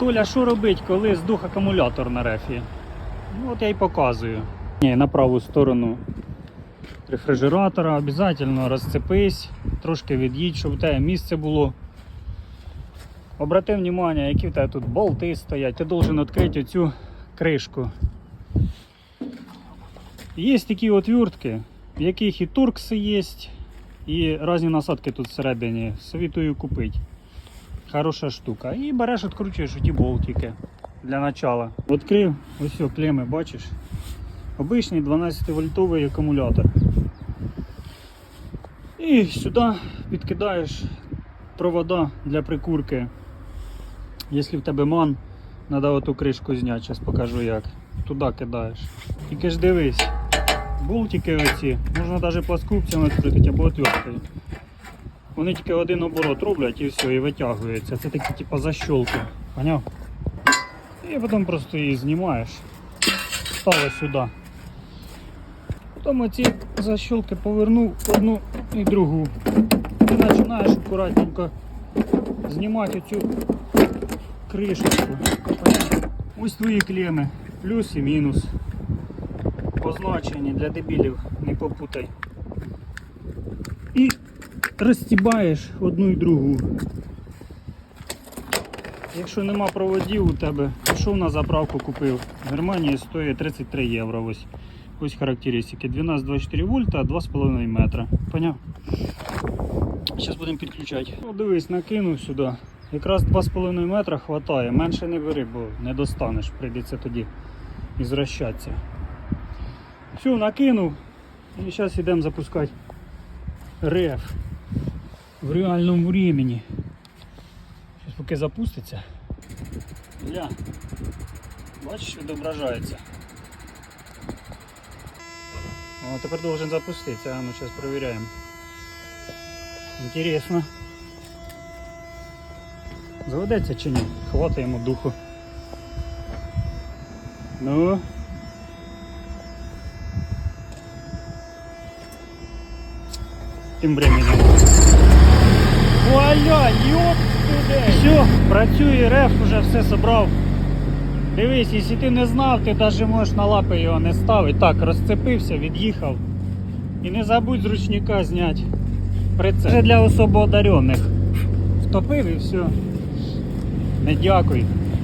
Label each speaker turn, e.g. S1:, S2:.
S1: Толя, що робить, коли здух акумулятор на рефі? Ну от я й показую. Ні, на праву сторону рефрижератора обов'язково розцепись, трошки від'їдь, щоб у тебе місце було. Обрати внимание, які в тебе тут болти стоять. Ти должен відкрити оцю кришку. Є такі отвертки, в яких і туркси є, і різні насадки тут всередині. Совітую купити. Хороша штука. І береш, відкручуєш ті болтики для начала. Відкрив, ось клеми, бачиш? Обичний 12 вольтовий акумулятор. І сюди підкидаєш провода для прикурки. Якщо в тебе ман, треба оту кришку зняти, зараз покажу як. Туди кидаєш. Тільки ж дивись, болтики оці, можна навіть пласкупцями відкрити або отверткою. Вони тільки один оборот роблять і все, і витягується. Це такі типу защолки. Поняв? І потім просто її знімаєш. Ставиш сюди. Потім оці защолки повернув одну і другу. І починаєш акуратненько знімати цю кришечку. Ось твої клеми. Плюс і мінус. Позначені для дебілів, не попутай. І розстібаєш одну і другу. Якщо нема проводів у тебе, пішов на заправку купив. В Германії стоїть 33 євро. Ось, ось характеристики. 12-24 вольта, 2,5 метра. Поняв? Зараз будемо підключати. Ну, дивись, накинув сюди. Якраз 2,5 метра хватає. Менше не бери, бо не достанеш. Прийдеться тоді ізращатися. Все, накинув. І зараз йдемо запускати реф в реальному времени. Зараз поки запуститься. Ля. Бачиш, відображається. О, тепер должен запуститися. А ну зараз перевіряємо. Інтересно. Заведеться чи ні? Хватаємо духу. Ну. Тим временем. Вуаля, йоп туди. Все, працює реф, уже все собрав. Дивись, якщо ти не знав, ти навіть можеш на лапи його не ставити. Так, розцепився, від'їхав. І не забудь з ручника зняти прицеп. Це для особо одарених. Втопив і все. Не дякуй.